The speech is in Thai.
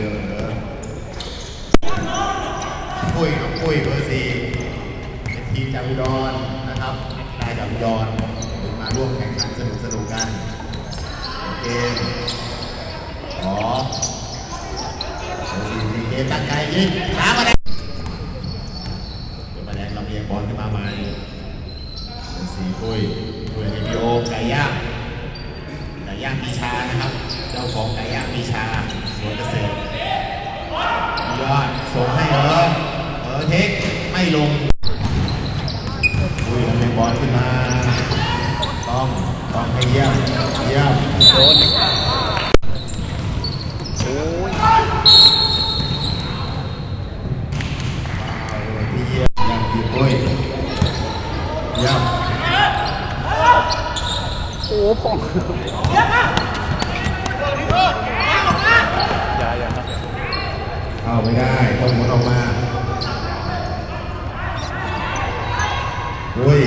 เหลือปุ้ยกับปุ้ยเบอร์สี่ทีจากอนนะครับนายจากอนดรมาร่วมแข่งขันสนุกสนุกกันโอเคขอสี่เกมตั้งใจยิงสามมาไดงเดี๋ยวมาแดงลำเลียงบอลขึ้นมาใหม่สี่ปุ้ยปุ้ยในพีโอไก่ย่างไก่ย่างปีชานะครับ เจ้าของไก่ย่างปีชาสวนเกษตร ลงอุ้ยทำไมบอลขึ้นมาต้องต้องให้เยี่ยมเยี่ยมโดนโอ้ยเอาเลยที่เยี่ยมเยี่ยมพี่ปุ้ยเยี่ยมโอ้พ่องอย่าอย่าครับเข้าไม่ได้ต้องหมุนออกมา อุ้ย